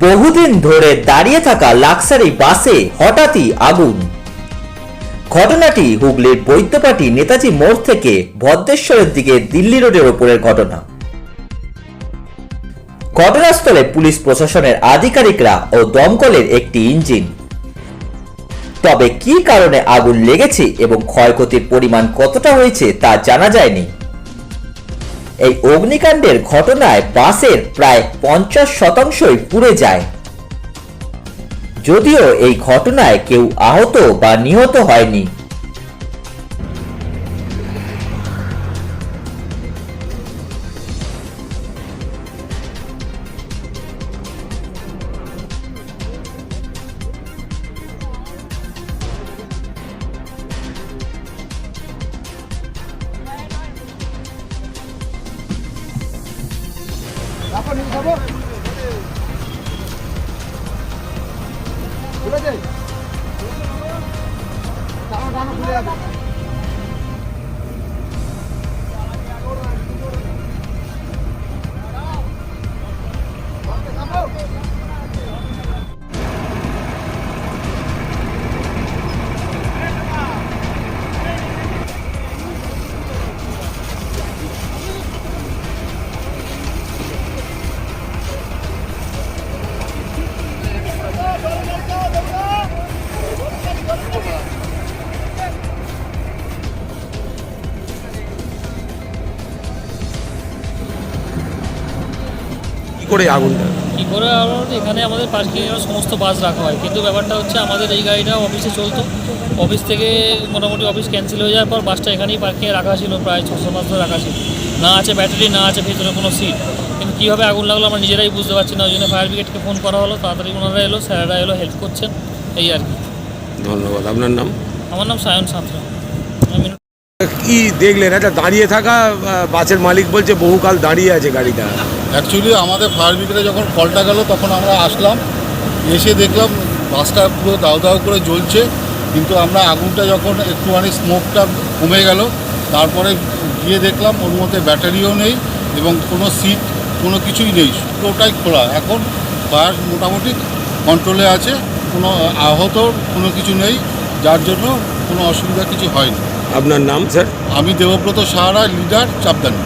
বহুদিন ধরে দাঁড়িয়ে থাকা লাক্সারি বাসে হঠাৎই আগুন। ঘটনাটি হুগলির বৈদ্যপাটি নেতাজি মোড় থেকে ভদ্রেশ্বরের দিকে দিল্লি রোডের ওপরের ঘটনা। ঘটনাস্থলে পুলিশ প্রশাসনের আধিকারিকরা ও দমকলের একটি ইঞ্জিন। তবে কি কারণে আগুন লেগেছে এবং ক্ষয়ক্ষতির পরিমাণ কতটা হয়েছে তা জানা যায়নি। এই অগ্নিকাণ্ডের ঘটনায় বাসের প্রায় পঞ্চাশ শতাংশই পুড়ে যায়। যদিও এই ঘটনায় কেউ আহত বা নিহত হয়নি। কি করে আগুনটা কী করে এখানে আমাদের পার্কিংয়ের সমস্ত বাস রাখা হয়। কিন্তু ব্যাপারটা হচ্ছে আমাদের এই গাড়িটা অফিসে চলতো। অফিস থেকে মোটামুটি অফিস ক্যান্সেল হয়ে যাওয়ার পর বাসটা এখানেই পার্কিংয়ে রাখা ছিল প্রায় ছশো মাস ধরে রাখা ছিল। না আছে ব্যাটারি না আছে ভেতরে কোনো সিট কিন্তু কীভাবে আগুন লাগল আমরা নিজেরাই বুঝতে পারছি না। ওই জন্য ফায়ার ব্রিগেডকে ফোন করা হলো। তাড়াতাড়ি ওনারা এলো স্যারেরা এলো হেল্প করছেন। এই আর কি। ধন্যবাদ। আপনার নাম? আমার নাম সায়ন সাঁতরা। কি দেখলেন? একটা দাঁড়িয়ে থাকা বাসের মালিক বলছে বহুকাল দাঁড়িয়ে আছে গাড়িটা। অ্যাকচুয়ালি আমাদের ফায়ার ব্রিগেডে যখন কলটা গেল তখন আমরা আসলাম এসে দেখলাম বাসটা পুরো দাও দাও করে জ্বলছে কিন্তু আমরা আগুনটা যখন একটুখানি স্মোকটা কমে গেল তারপরে গিয়ে দেখলাম ওর মধ্যে ব্যাটারিও নেই এবং কোনো সিট কোনো কিছুই নেই পুরোটাই খোলা। এখন ফায়ার মোটামুটি কন্ট্রোলে আছে কোনো আহত কোনো কিছু নেই যার জন্য কোনো অসুবিধা কিছু হয়নি। আপনার নাম স্যার আমি দেবব্রত সাহারা লিডার চাপদানি।